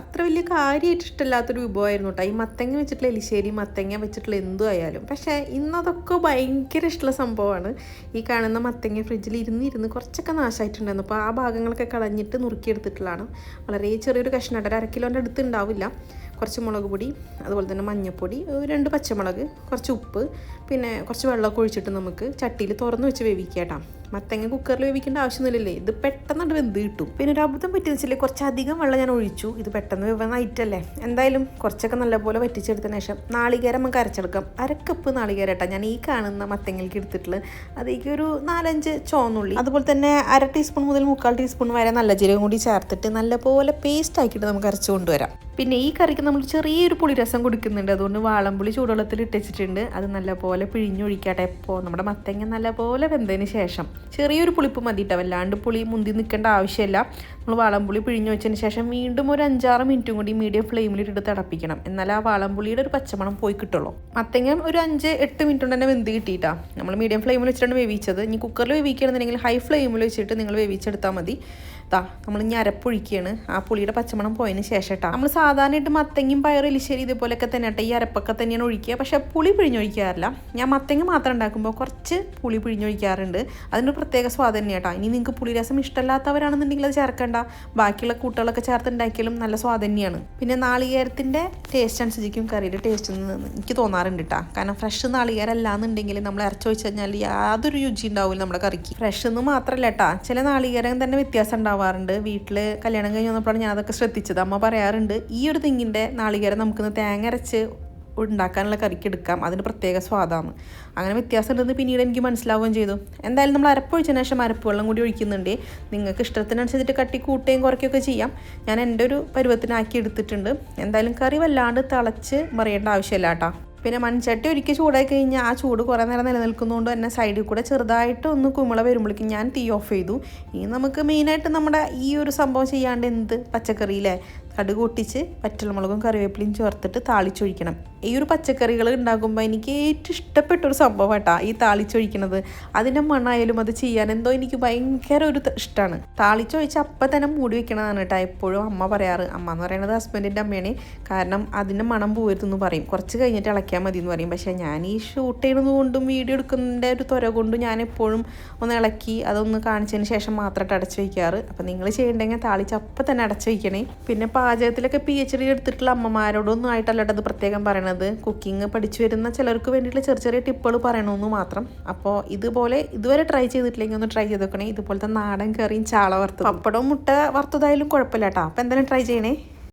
അത്ര വലിയ കാര്യമായിട്ട് ഇഷ്ടമില്ലാത്തൊരു വിഭവമായിരുന്നു കേട്ടോ ഈ മത്തങ്ങ വെച്ചിട്ടുള്ള എലിശ്ശേരി മത്തങ്ങ വെച്ചിട്ടുള്ള എന്തും ആയാലും. പക്ഷേ ഇന്നതൊക്കെ ഭയങ്കര ഇഷ്ടമുള്ള സംഭവമാണ്. ഈ കാണുന്ന മത്തങ്ങ ഫ്രിഡ്ജിൽ ഇരുന്ന് ഇരുന്ന് കുറച്ചൊക്കെ നാശമായിട്ടുണ്ടായിരുന്നു അപ്പോൾ ആ ഭാഗങ്ങളൊക്കെ കളഞ്ഞിട്ട് നുറുക്കിയെടുത്തിട്ടുള്ളതാണ്. വളരെ ചെറിയൊരു കഷ്ണം ഒരു അരക്കിലോന്റെ അടുത്ത് ഉണ്ടാവില്ല. കുറച്ച് മുളക് പൊടി അതുപോലെ തന്നെ മഞ്ഞൾപ്പൊടി രണ്ട് പച്ചമുളക് കുറച്ച് ഉപ്പ് പിന്നെ കുറച്ച് വെള്ളമൊക്കെ ഒഴിച്ചിട്ട് നമുക്ക് ചട്ടിയിൽ തുറന്ന് വെച്ച് വേവിക്കാം കേട്ടോ. മത്തങ്ങ കുക്കറിൽ വേവിക്കേണ്ട ആവശ്യമൊന്നുമില്ലല്ലേ? ഇത് പെട്ടെന്ന് വെന്ത് കിട്ടും. പിന്നെ ഒരു അബദ്ധം പറ്റിയെന്ന് വെച്ചാൽ കുറച്ചധികം വെള്ളം ഞാൻ ഒഴിച്ചു. ഇത് പെട്ടെന്ന് വേവാനായിട്ടല്ലേ എന്തായാലും കുറച്ചൊക്കെ നല്ലപോലെ വറ്റിച്ചെടുത്തതിന് ശേഷം നാളികേരം നമുക്ക് അരച്ചെടുക്കാം. അരക്കപ്പ് നാളികേരം കേട്ടോ ഞാൻ ഈ കാണുന്ന മത്തങ്ങൾക്ക് എടുത്തിട്ടുള്ളത്. അതേക്ക് ഒരു നാലഞ്ച് ചോന്നുള്ളി അതുപോലെ തന്നെ അര ടീസ്പൂൺ മുതൽ മുക്കാൽ ടീസ്പൂൺ വരെ നല്ല ജീരകം കൂടി ചേർത്തിട്ട് നല്ലപോലെ പേസ്റ്റ് ആക്കിയിട്ട് നമുക്ക് അരച്ചു കൊണ്ടുവരാം. പിന്നെ ഈ കറിക്ക് നമ്മൾ ചെറിയൊരു പുളിരസം കൊടുക്കുന്നുണ്ട്. അതുകൊണ്ട് വാളംപുളി ചൂടുവെള്ളത്തിൽ ഇട്ടിച്ചിട്ടുണ്ട്. അത് നല്ലപോലെ പിഴിഞ്ഞൊഴിക്കട്ടെ. എപ്പോൾ നമ്മുടെ മത്തങ്ങ നല്ലപോലെ വെന്തതിന് ശേഷം. ചെറിയൊരു പുളിപ്പ് മതി കേട്ടോ വല്ലാണ്ട് പുളി മുന്തി നിൽക്കേണ്ട ആവശ്യമില്ല. നമ്മൾ വാളംപുളി പിഴിഞ്ഞ് വെച്ചതിന് ശേഷം വീണ്ടും ഒരു അഞ്ചാറ് മിനിറ്റും കൂടി മീഡിയം ഫ്ലെയിമിൽ ഇട്ട് തിളപ്പിക്കണം. എന്നാൽ ആ വാളംപുളിയുടെ ഒരു പച്ചമണം പോയി കിട്ടുള്ളൂ. മത്തങ്ങ ഒരു അഞ്ച് എട്ട് മിനിറ്റ് കൊണ്ട് തന്നെ വെന്ത് കിട്ടിയിട്ടാ. നമ്മൾ മീഡിയം ഫ്ലെയിമിൽ വെച്ചിട്ടാണ് വേവിച്ചത്. ഇനി കുക്കറിൽ വേവിക്കുകയാണെന്നുണ്ടെങ്കിൽ ഹൈ ഫ്ലെയിമിൽ വെച്ചിട്ട് നിങ്ങൾ വേവിച്ചെടുത്താൽ മതി. താ നമ്മൾ ഇനി അരപ്പൊഴിക്കുകയാണ് ആ പുളിയുടെ പച്ചമണം പോയതിന് ശേഷം കേട്ടോ നമ്മൾ സാധാരണയായിട്ട് മത്തങ്ങയും പയറും എലിശ്ശേരി ഇതുപോലെയൊക്കെ തന്നെ കേട്ടോ ഈ അരപ്പൊക്കെ തന്നെയാണ് ഒഴിക്കുക. പക്ഷേ പുളി പിഴിഞ്ഞൊഴിക്കാറില്ല. ഞാൻ മത്തങ്ങ മാത്രം ഉണ്ടാക്കുമ്പോൾ കുറച്ച് പുളി പിഴിഞ്ഞൊഴിക്കാറുണ്ട്. അതിന്റെ പ്രത്യേക സ്വാദ് തന്നെയാണ് കേട്ടോ ഇനി നിങ്ങൾക്ക് പുളിരസം ഇഷ്ടമല്ലാത്തവരാണെന്നുണ്ടെങ്കിൽ അത് ചേർക്കണ്ട. ബാക്കിയുള്ള കൂട്ടുകളൊക്കെ ചേർത്ത് ഉണ്ടാക്കിയാലും നല്ല സ്വാദ് തന്നെയാണ്. പിന്നെ നാളികേരത്തിന്റെ ടേസ്റ്റ് അനുസരിക്കും കറിയുടെ ടേസ്റ്റ് എനിക്ക് തോന്നാറുണ്ട് കേട്ടോ കാരണം ഫ്രഷ് നാളികേരം അല്ലാന്നുണ്ടെങ്കിൽ നമ്മൾ ഇറച്ചി വെച്ച് കഴിഞ്ഞാൽ യാതൊരു രുചി ഉണ്ടാവില്ല നമ്മുടെ കറിക്ക്. ഫ്രഷ് എന്ന് മാത്രമല്ല കേട്ടോ ചില നാളികേരം തന്നെ വ്യത്യാസം ഉണ്ടാവാറുണ്ട്. വീട്ടിൽ കല്യാണം കഴിഞ്ഞ് വന്നപ്പോഴാണ് ഞാൻ അതൊക്കെ ശ്രദ്ധിച്ചത്. അമ്മ പറയാറുണ്ട് ഈ ഒരു തെങ്ങിന്റെ നാളികേരം നമുക്കിന്ന് തേങ്ങ അരച്ച് ഉണ്ടാക്കാനുള്ള കറിക്ക് എടുക്കാം. അതിന് പ്രത്യേക സ്വാദാണ്. അങ്ങനെ വ്യത്യാസം ഉണ്ടെന്ന് പിന്നീട് എനിക്ക് മനസ്സിലാവുകയും ചെയ്തു. എന്തായാലും നമ്മൾ അരപ്പൊഴിച്ചതിന് ശേഷം അരപ്പ് വെള്ളം കൂടി ഒഴിക്കുന്നുണ്ട്. നിങ്ങൾക്ക് ഇഷ്ടത്തിനനുസരിച്ചിട്ട് കട്ടി കൂട്ടുകയും കുറയ്ക്കുകയൊക്കെ ചെയ്യാം. ഞാൻ എന്റെ ഒരു പരുവത്തിനാക്കി എടുത്തിട്ടുണ്ട്. എന്തായാലും കറി വല്ലാണ്ട് തിളച്ച് മറിയേണ്ട ആവശ്യമില്ല കേട്ടോ. പിന്നെ മൺചട്ടി ഒരിക്കൽ ചൂടായി കഴിഞ്ഞാൽ ആ ചൂട് കുറേ നേരം നിലനിൽക്കുന്നതുകൊണ്ട് തന്നെ സൈഡിൽ കൂടെ ചെറുതായിട്ട് ഒന്ന് കുമിള വരുമ്പോഴേക്കും ഞാൻ തീ ഓഫ് ചെയ്തു. ഇനി നമുക്ക് മെയിനായിട്ട് നമ്മുടെ ഈ ഒരു സംഭവം ചെയ്യാണ്ട് എന്ത്? പച്ചക്കറിയിലെ കടുക് പൊട്ടിച്ച് പച്ചമുളകും കറിവേപ്പിലയും ചേർത്തിട്ട് താളിച്ചൊഴിക്കണം. ഈ ഒരു പച്ചക്കറികൾ ഉണ്ടാകുമ്പോൾ എനിക്ക് ഏറ്റവും ഇഷ്ടപ്പെട്ട ഒരു സംഭവം കേട്ടോ ഈ താളിച്ചൊഴിക്കണത്. അതിന്റെ മണ്ണായാലും അത് ചെയ്യാൻ എന്തോ എനിക്ക് ഭയങ്കര ഒരു ഇഷ്ടമാണ് താളിച്ചൊഴിച്ച് അപ്പം തന്നെ മൂടി വെക്കണതാണ് കേട്ടോ എപ്പോഴും അമ്മ പറയാറ്. അമ്മ എന്ന് പറയുന്നത് ഹസ്ബൻഡിന്റെ അമ്മയാണ്. കാരണം അതിന്റെ മണം പോരുതെന്ന് പറയും. കുറച്ച് കഴിഞ്ഞിട്ട് ഇളക്കിയാൽ മതി എന്ന് പറയും. പക്ഷേ ഞാൻ ഈ ഷൂട്ട് ചെയ്യുന്നത് കൊണ്ടും വീഡിയോ എടുക്കുന്നതിന്റെ ഒരു ത്വര കൊണ്ടും ഞാൻ എപ്പോഴും ഒന്ന് ഇളക്കി അതൊന്ന് കാണിച്ചതിന് ശേഷം മാത്രമായിട്ട് അടച്ചു വയ്ക്കാറ് അപ്പം നിങ്ങൾ ചെയ്യണ്ടെങ്കിൽ താളിച്ച് അപ്പം തന്നെ അടച്ചു വയ്ക്കണേ പിന്നെ പാചകത്തിലൊക്കെ പി എച്ച് ഡി എടുത്തിട്ടുള്ള അമ്മമാരോടൊന്നും ആയിട്ടല്ല അത് പ്രത്യേകം പറയണത്. കുക്കിംഗ് പഠിച്ചു വരുന്ന ചിലർക്ക് വേണ്ടിയിട്ടുള്ള ചെറിയ ചെറിയ ടിപ്പുകൾ പറയണമെന്ന് മാത്രം. അപ്പോൾ ഇതുപോലെ ഇതുവരെ ട്രൈ ചെയ്തിട്ടില്ലെങ്കിൽ ഒന്ന് ട്രൈ ചെയ്ത് നോക്കണേ. ഇതുപോലത്തെ നാടൻ കറിയും ചാള വറുത്തത്. പപ്പടവും മുട്ട വറുത്തതായാലും കുഴപ്പമില്ല കേട്ടോ അപ്പോൾ എന്തായാലും ട്രൈ ചെയ്യണേ.